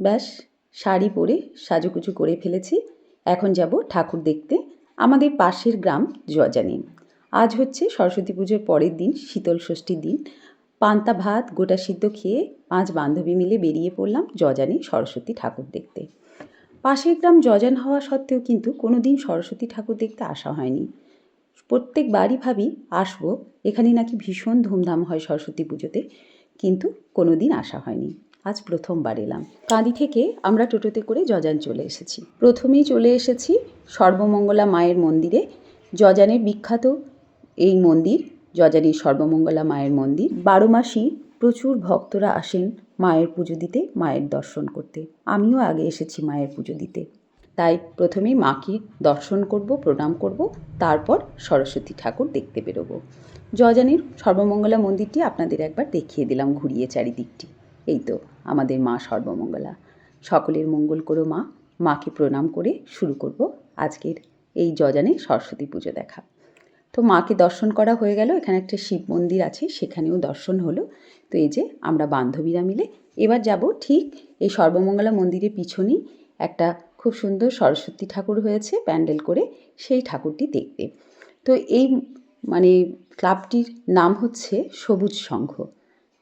ব্যাস, শাড়ি পরে সাজুকুচু করে ফেলেছি। এখন যাব ঠাকুর দেখতে। আমাদের পাশের গ্রাম জজানি আজ হচ্ছে সরস্বতী পুজোর পরের দিন, শীতল ষষ্ঠীর দিন। পান্তা ভাত, গোটা সিদ্ধ খেয়ে পাঁচ বান্ধবী মিলে বেরিয়ে পড়লাম জজানি সরস্বতী ঠাকুর দেখতে। পাশের গ্রাম জজান হওয়া সত্ত্বেও কিন্তু কোনো দিন সরস্বতী ঠাকুর দেখতে আসা হয়নি। প্রত্যেক প্রত্যেকবারই ভাবি আসব, এখানে নাকি ভীষণ ধুমধাম হয় সরস্বতী পুজোতে, কিন্তু কোনো দিন আসা হয়নি। আজ প্রথমবার এলাম। কাঁদি থেকে আমরা টোটোতে করে জজান চলে এসেছি। প্রথমেই চলে এসেছি সর্বমঙ্গলা মায়ের মন্দিরে। জজানের বিখ্যাত এই মন্দির জজানির সর্বমঙ্গলা মায়ের মন্দির। বারো মাসই প্রচুর ভক্তরা আসেন মায়ের পুজো দিতে, মায়ের দর্শন করতে। আমিও আগে এসেছি মায়ের পুজো দিতে। তাই প্রথমেই মাকে দর্শন করব, প্রণাম করব, তারপর সরস্বতী ঠাকুর দেখতে বেরোবো। জজানির সর্বমঙ্গলা মন্দিরটি আপনাদের একবার দেখিয়ে দিলাম ঘুরিয়ে চারিদিকটি। এই তো আমাদের মা সর্বমঙ্গলা। সকলের মঙ্গল করো মা। মাকে প্রণাম করে শুরু করব আজকের এই জজানে সরস্বতী পুজো দেখা। তো মাকে দর্শন করা হয়ে গেল, এখানে একটা শিব মন্দির আছে, সেখানেও দর্শন হলো। তো এই যে আমরা বান্ধবীরা মিলে এবার যাব ঠিক এই সর্বমঙ্গলা মন্দিরের পিছনেই একটা খুব সুন্দর সরস্বতী ঠাকুর হয়েছে, প্যান্ডেল করে সেই ঠাকুরটি দেখতে। তো এই মানে ক্লাবটির নাম হচ্ছে সবুজ সংঘ।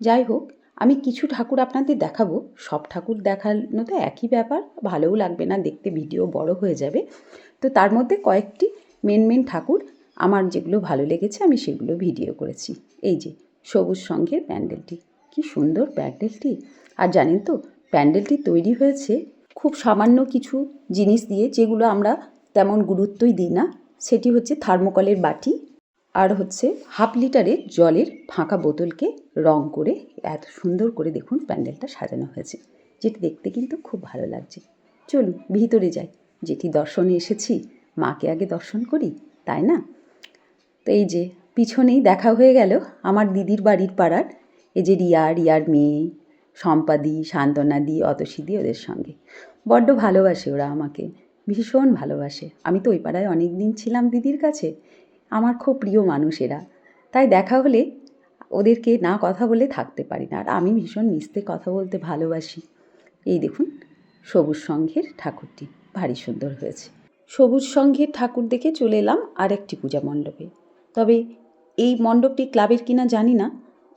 যাই হোক আমি কিছু ঠাকুর আপনাদের দেখাবো। সব ঠাকুর দেখানো তো একই ব্যাপার, ভালোও লাগবে না, দেখতে ভিডিও বড় হয়ে যাবে। তো তার মধ্যে কয়েকটি মেন মেন ঠাকুর আমার যেগুলো ভালো লেগেছে, আমি সেগুলো ভিডিও করেছি। এই যে, সবুজ সংঘের প্যান্ডেলটি, কি সুন্দর প্যান্ডেলটি। আর জানেন তো, প্যান্ডেলটি তৈরি হয়েছে খুব সামান্য কিছু জিনিস দিয়ে, যেগুলো আমরা তেমন গুরুত্বই দিই না। সেটি হচ্ছে থার্মোকলের বাটি আর হচ্ছে হাফ লিটারের জলের ফাঁকা বোতলকে রং করে এত সুন্দর করে দেখুন প্যান্ডেলটা সাজানো হয়েছে। যেটি দেখতে কিন্তু খুব ভালো লাগছে। চলুন, ভিতরে যাই। যেটি দর্শনে এসেছি, মাকে আগে দর্শন করি, তাই না? তো এই যে, পিছনেই দেখা হয়ে গেল আমার দিদির বাড়ির পাড়ার, এই যে রিয়া, রিয়ার মেয়ে, সম্পাদি সান্ত্বনাদি অতসিদি ওদের সঙ্গে। বড্ড ভালোবাসে ওরা আমাকে, ভীষণ ভালোবাসে। আমি তো ওই পাড়ায় অনেক দিন ছিলাম দিদির কাছে। আমার খুব প্রিয় মানুষ এরা তাই দেখা হলে ওদেরকে না কথা বলে থাকতে পারি না। আর আমি ভীষণ মিশতে কথা বলতে ভালোবাসি। এই দেখুন, সবুজ সংঘের ঠাকুরটি। ভারী সুন্দর হয়েছে। সবুজ সংঘের ঠাকুর দেখে চলে এলাম আরেকটি পূজা মণ্ডপে। তবে এই মণ্ডপটি ক্লাবের কিনা জানি না।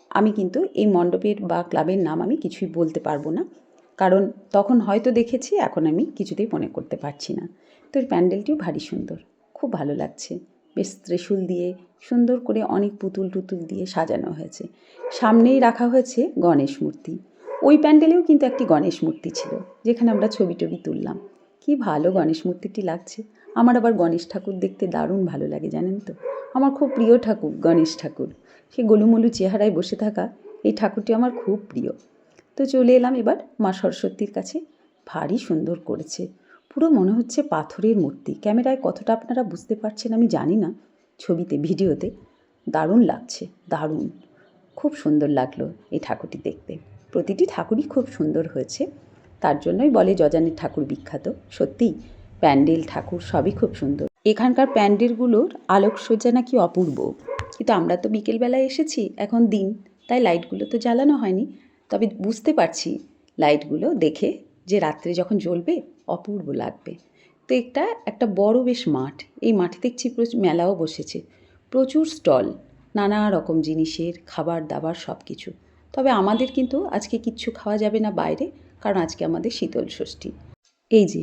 আমি কিন্তু এই মণ্ডপের বা ক্লাবের নাম আমি কিছুই বলতে পারব না। কারণ তখন হয়তো দেখেছি, এখন আমি কিছুতেই মনে করতে পারছি না। তো এই প্যান্ডেলটিও ভারী সুন্দর। খুব ভালো লাগছে। বেশ ত্রিশূল দিয়ে সুন্দর করে অনেক পুতুল টুতুল দিয়ে সাজানো হয়েছে। সামনেই রাখা হয়েছে গণেশ মূর্তি। ওই প্যান্ডেলেও কিন্তু একটি গণেশ মূর্তি ছিল, যেখানে আমরা ছবি টবি তুললাম। কি ভালো গণেশ মূর্তিটি লাগছে। আমার আবার গণেশ ঠাকুর দেখতে দারুণ ভালো লাগে, জানেন তো? আমার খুব প্রিয় ঠাকুর, গণেশ ঠাকুর। সে গোলুমলু চেহারায় বসে থাকা এই ঠাকুরটি আমার খুব প্রিয়। তো চলে এলাম এবার মা সরস্বতীর কাছে। ভারী সুন্দর করেছে। পুরো মনে হচ্ছে পাথরের মূর্তি। ক্যামেরায় কতটা আপনারা বুঝতে পারছেন আমি জানি না। ছবিতে, ভিডিওতে দারুণ লাগছে, দারুণ। খুব সুন্দর লাগল এই ঠাকুরটি দেখতে। প্রতিটি ঠাকুরই খুব সুন্দর হয়েছে। তার জন্যই বলে যজানের ঠাকুর বিখ্যাত। সত্যি প্যান্ডেল, ঠাকুর সবই খুব সুন্দর। এখানকার প্যান্ডেলগুলোর আলোকসজ্জা নাকি অপূর্ব। কিন্তু আমরা তো বিকেলবেলায় এসেছি, এখন দিন। তাই লাইটগুলো তো জ্বালানো হয়নি। তবে বুঝতে পারছি, লাইটগুলো দেখে যে রাত্রে যখন জ্বলবে অপূর্ব লাগবে। তো এটা একটা বড় বেশ মাঠ। এই মাঠে দেখছি প্রচুর মেলাও বসেছে। প্রচুর স্টল, নানা রকম জিনিসের খাবার দাবার সব কিছু তবে আমাদের কিন্তু আজকে কিচ্ছু খাওয়া যাবে না বাইরে, কারণ আজকে আমাদের শীতল ষষ্ঠী। এই যে,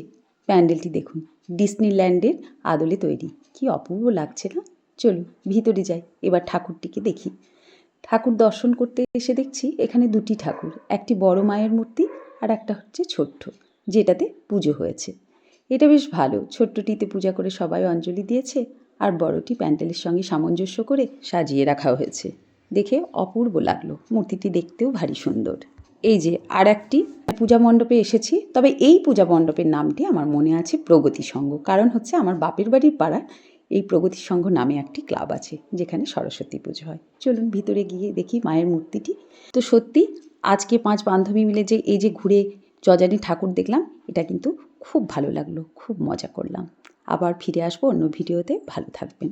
প্যান্ডেলটি দেখুন, ডিসনিল্যান্ডের আদলে তৈরি। কি অপূর্ব লাগছে না? চলুন, ভিতরে যাই, এবার ঠাকুরটিকে দেখি। ঠাকুর দর্শন করতে এসে দেখছি এখানে দুটি ঠাকুর, একটি বড় মায়ের মূর্তি আর একটা হচ্ছে ছোট্ট। যেটাতে পুজো হয়েছে। এটা বেশ ভালো। ছোট্টটিতে পূজা করে সবাই অঞ্জলি দিয়েছে আর বড়টি প্যান্ডেলের সঙ্গে সামঞ্জস্য করে সাজিয়ে রাখা হয়েছে। দেখে অপূর্ব লাগল। মূর্তিটি দেখতেও ভারী সুন্দর। এই যে আর একটি পূজা মণ্ডপে এসেছি, তবে এই পূজা মণ্ডপের নামটি আমার মনে আছে প্রগতি সংঘ। কারণ হচ্ছে আমার বাপের বাড়ির পাড়ায় এই প্রগতি সংঘ নামে একটি ক্লাব আছে, যেখানে সরস্বতী পুজো হয়। চলুন ভিতরে গিয়ে দেখি মায়ের মূর্তিটি। তো সত্যি, আজকে পাঁচ বান্ধবী মিলে যে এই যে ঘুরে যজানি ঠাকুর দেখলাম, এটা কিন্তু খুব ভালো লাগল, খুব মজা করলাম। আবার ফিরে আসব অন্য ভিডিওতে, ভালো থাকবেন।